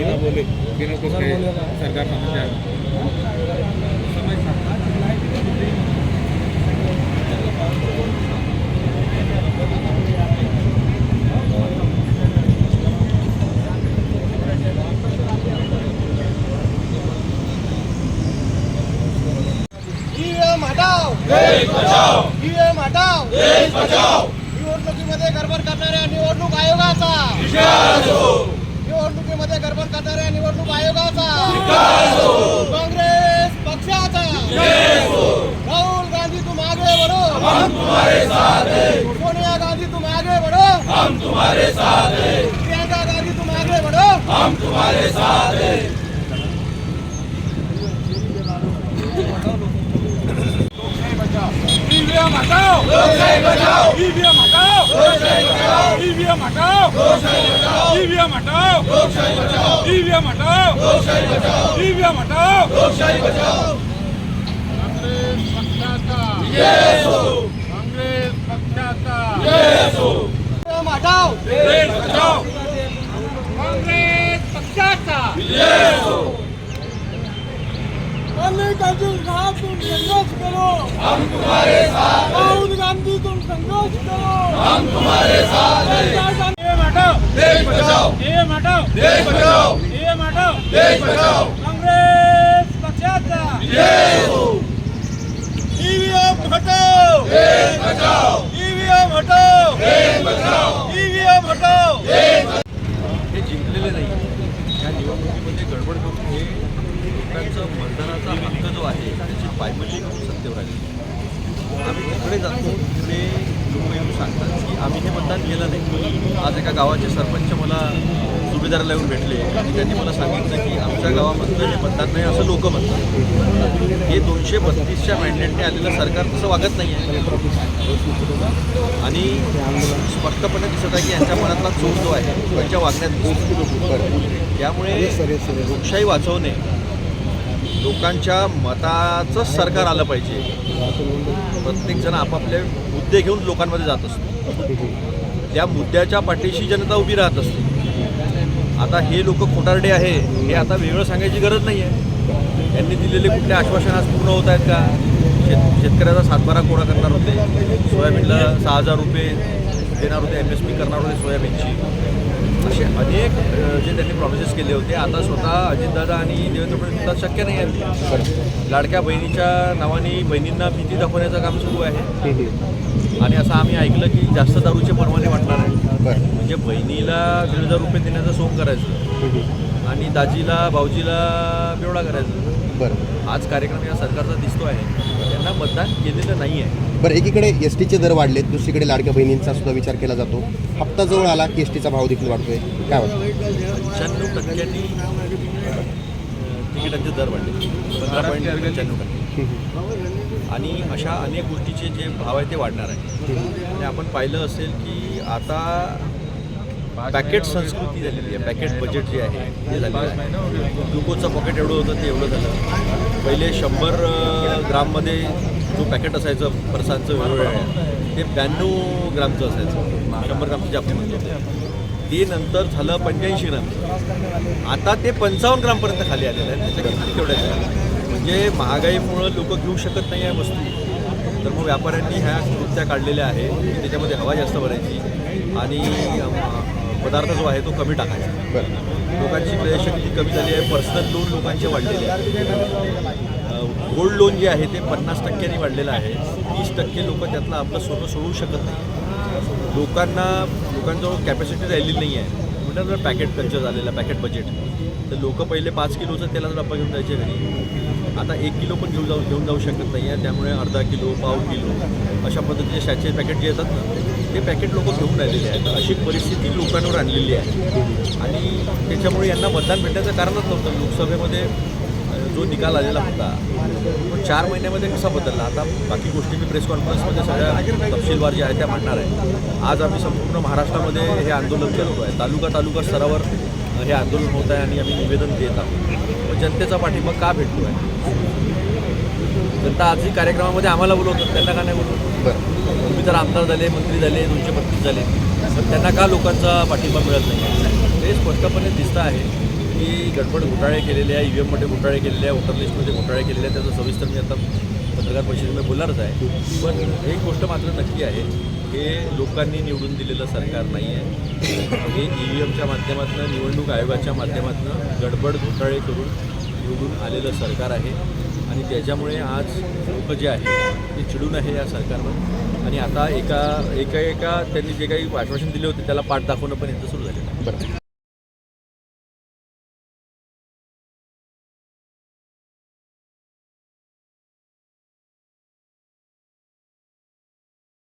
बिना बोले बिना कुछ कहे सरकार समझ जाएगा निवडणुकीमध्ये गडबड करणाऱ्या निवडणूक आयोगाचा। निवडणुकीमध्ये गडबड करणाऱ्या निवडणूक आयोगाचा. काँग्रेस पक्षाचा. राहुल गांधी तुम आगे बढ़ो सोनिया गांधी तुम आगे बढ़ो प्रियंका गांधी तुम आगे बढ़ो ईवीएम हटाओ ईव्हीएम हटाओ ईवीएम हटाओ ईवीएम हटाओ ईवीएम हटाओ ईवीएम हटाओ काँग्रेस पक्षाचा काँग्रेस पक्षाचा ईव्हीएम हटाव देश बचाओ काँग्रेस पक्षाचा मल्लिकार्जुन साहब तुम संघर्ष करो. हम तुम्हारे साथ राहुल गांधी तुम संघर्ष करो. हम तुम्हारे साथ ईवीएम हटाओ देश बचाओ। ईवीएम हटाओ देश बचाओ। ईवीएम हटाओ देश बचाओ। काँग्रेस पक्षाचा। ईव्हीएम हटाओ। देश बचाओ। ईव्हीएम हटाओ। देश बचाओ ईव्हीएम हटाओ हे जिंकलेले नाही या निवडणुकीमध्ये गडबड करून हे लोकांचा मतदानाचा हक्क जो आहे त्याची पायमल्ली करून सत्तेवर आली आम्ही तिकडे जातो तिकडे लोक येऊन सांगतात की आम्ही हे मतदान केलं नाही. आज एका गावाचे सरपंच मला सुभेदाराला येऊन भेटले आणि त्यांनी मला सांगितलं की आमच्या गावामधलं हे मतदान नाही असं लोक म्हणतात. हे दोनशे बत्तीसच्या मॅन्डेटने आलेलं सरकार तसं वागत नाही आहे. आणि स्पष्टपणे दिसत आहे की यांच्या मनातला चोर जो आहे त्यांच्या वागण्यात त्यामुळे लोकशाही वाचवणे लोकांच्या मताचंच सरकार आलं पाहिजे. प्रत्येकजण आपापले मुद्दे घेऊन लोकांमध्ये जात असतो. त्या मुद्द्याच्या पाठीशी जनता उभी राहत असते. आता हे लोक खोटारडे आहे हे आता वेगळं सांगायची गरज नाही आहे यांनी दिलेले कुठले आश्वासन आज पूर्ण होत आहेत का? शेत शेतकऱ्याचा सातबारा कोडा करणार होते. सोयाबीनला सहा हजार रुपये देणार होते एम एस पी करणार होते सोयाबीनची. असे अनेक जे त्यांनी प्रॉमिसेस केले होते. आता स्वतः अजितदादा आणि देवेंद्र फडणवीस शक्य नाही आहे लाडक्या बहिणीच्या नावाने बहिणींना भीती दाखवण्याचं काम सुरू आहे. आणि असं आम्ही ऐकलं की जास्त दारूचे परवाने वाटणार आहे म्हणजे बहिणीला दीड हजार रुपये देण्याचं सोंग करायचं. आणि दाजीला भाऊजीला बेवडा करायचं. बरं. आज कार्यक्रम या सरकारचा दिसतो आहे त्यांना मतदान केलेलं नाही आहे बरं एकीकडे एस टीचे दर वाढलेत दुसरीकडे लाडक्या बहिणींचा सुद्धा विचार केला जातो. हप्ता जवळ आला की एस टीचा भाव देखील वाढतोय. काय वाटतं? पंच्याण्णव टक्क्यांनी तिकिटांचे दर वाढले. पंधरा पॉईंट पंच्याण्णव टक्के. आणि अशा अनेक गोष्टीचे जे भाव आहे ते वाढणार आहे आणि आपण पाहिलं असेल की आता पॅकेट संस्कृती झालेली आहे पॅकेट बजेट जे आहे ते झालेलं आहे. ग्लुकोजचं पॉकेट एवढं होतं ते एवढं झालं. पहिले शंभर ग्राममध्ये जो पॅकेट असायचं फरसांचं वेगवेगळं ते ब्याण्णव ग्रामचं असायचं. शंभर ग्रामचं जे आपण म्हणतो ते. नंतर झालं पंच्याऐंशी ग्राम. आता ते पंचावन्न ग्रामपर्यंत खाली आलेलं आहे. त्याच्या किमती तेवढ्याच आहे. म्हणजे महागाईमुळं लोक घेऊ शकत नाही आहे वस्तू. तर मग व्यापाऱ्यांनी ह्या कृत्या काढलेल्या आहे की त्याच्यामध्ये हवा जास्त भरायची. आणि पदार्थ जो आहे तो कमी टाकायचा. लोकांची क्रयशक्ती कमी झाली आहे. पर्सनल लोन लोकांचे वाढलेले आहे गोल्ड लोन जे आहे ते पन्नास टक्क्यांनी वाढलेलं आहे. तीस टक्के लोक त्यातलं आपलं सोनं सोडवू शकत नाही. लोकांना लोकांजवळ कॅपॅसिटी राहिलेली नाही आहे. म्हणतात जर पॅकेट कल्चर झालेलं पॅकेट बजेट तर लोक पहिले पाच किलोचं तेलाचा डब्बा घेऊन जायचे घरी. आता एक किलो पण घेऊन जाऊ घेऊन जाऊ शकत नाही आहे. त्यामुळे अर्धा किलो पाव किलो अशा पद्धतीचे शॅचे पॅकेट जे येतात ना ते पॅकेट लोक घेऊन राहिलेले आहेत. अशी परिस्थिती लोकांवर आणलेली आहे. आणि त्याच्यामुळे यांना मतदान भेटण्याचं कारणच नव्हतं. लोकसभेमध्ये जो निकाल आलेला होता तो चार महिन्यामध्ये कसा बदलला? आता बाकी गोष्टी मी प्रेस कॉन्फरन्समध्ये सगळ्या तपशीलवार ज्या आहेत त्या मांडणार आहे. आज आम्ही संपूर्ण महाराष्ट्रामध्ये हे आंदोलन करतो आहे तालुका तालुका स्तरावर हे आंदोलन होत आहे आणि आम्ही निवेदन देत आहोत. मग जनतेचा पाठिंबा का भेटतो आहे जनता आजही कार्यक्रमामध्ये आम्हाला बोलवतात. त्यांना का नाही बोलवतो? तुम्ही जर आमदार झाले मंत्री झाले दोनशे बत्तीस झाले. तर त्यांना का लोकांचा पाठिंबा मिळत नाही? हे स्पष्टपणे दिसतं आहे की गडबड घोटाळे केलेले आहे ई व्ही एममध्ये घोटाळे केलेले आहे वोटर लिस्टमध्ये घोटाळे केलेले आहे त्याचं सविस्तर मी आता पत्रकार परिषदेमध्ये बोलणारच आहे. पण एक गोष्ट मात्र नक्की आहे हे लोकांनी निवडून दिलेलं सरकार नाही आहे. हे ई व्ही एमच्या माध्यमातून निवडणूक आयोगाच्या माध्यमातून गडबड घोटाळे करून निवडून आलेलं सरकार आहे. आणि त्याच्यामुळे आज लोक जे आहे ते चिडून आहे या सरकारवर. आणि आता एका एका एका त्यांनी जे काही आश्वासन दिले होते त्याला पाठ दाखवणं पण इथं सुरू झालेलं आहे. बरं.